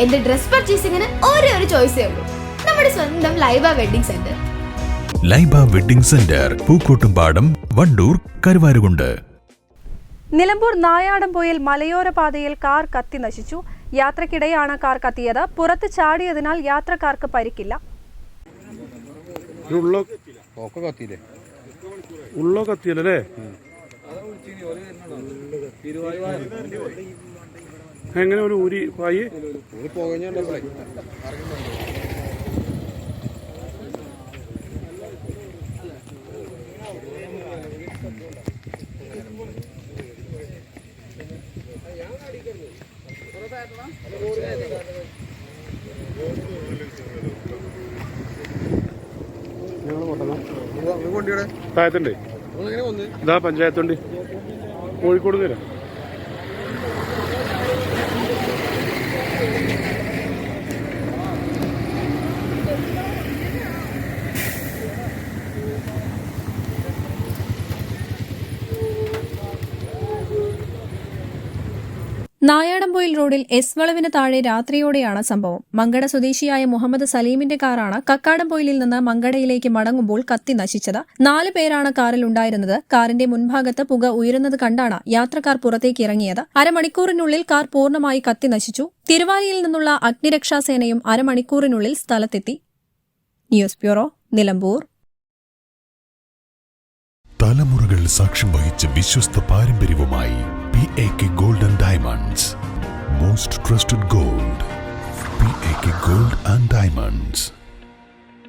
എന്റെ ഡ്രസ് പർച്ചേസിംഗിന് ഒരേ ഒരു ചോയ്സേ ഉള്ളൂ നമ്മുടെ സ്വന്തം Laiba wedding centre Laiba wedding centre Pookkottumpadam Wandoor Karuvarakundu Nilambur Nayadam Nayadampoyil മലയോര പാതയിൽ കാർ കത്തി നശിച്ചു യാത്രക്കിടെയാണ് കാർ കത്തിയത് പുറത്ത് ചാടിയതിനാൽ യാത്രക്കാർക്ക് പരിക്കില്ല ഉള്ളോ കത്തിയല്ലേ എങ്ങനെ ഒരു ഊരി പായി? താഴത്തുണ്ട്. ഇതാ പഞ്ചായത്തുണ്ട്. കോഴിക്കോട് തരാം നായാടംപൊയിൽ റോഡിൽ എസ് വളവിന് താഴെ രാത്രിയോടെയാണ് സംഭവം. മങ്കട സ്വദേശിയായ മുഹമ്മദ് സലീമിന്റെ കാറാണ് കക്കാടംപൊയിലിൽ നിന്ന് മങ്കടയിലേക്ക് മടങ്ങുമ്പോൾ കത്തി നശിച്ചത്. നാല് പേരാണ് കാറിൽ ഉണ്ടായിരുന്നത്. കാറിന്റെ മുൻഭാഗത്ത് പുക ഉയരുന്നത് കണ്ടാണ് യാത്രക്കാർ പുറത്തേക്ക് ഇറങ്ങിയത്. അരമണിക്കൂറിനുള്ളിൽ കാർ പൂർണമായി കത്തി നശിച്ചു. തിരുവാലിയിൽ നിന്നുള്ള അഗ്നിരക്ഷാസേനയും അരമണിക്കൂറിനുള്ളിൽ സ്ഥലത്തെത്തി. News bureau Nilambur. തലമുറകൾ സാക്ഷ്യം വഹിച്ച വിശ്വസ്ത പാരമ്പര്യവുമായി P A K gold and diamonds most trusted gold P A K gold and diamonds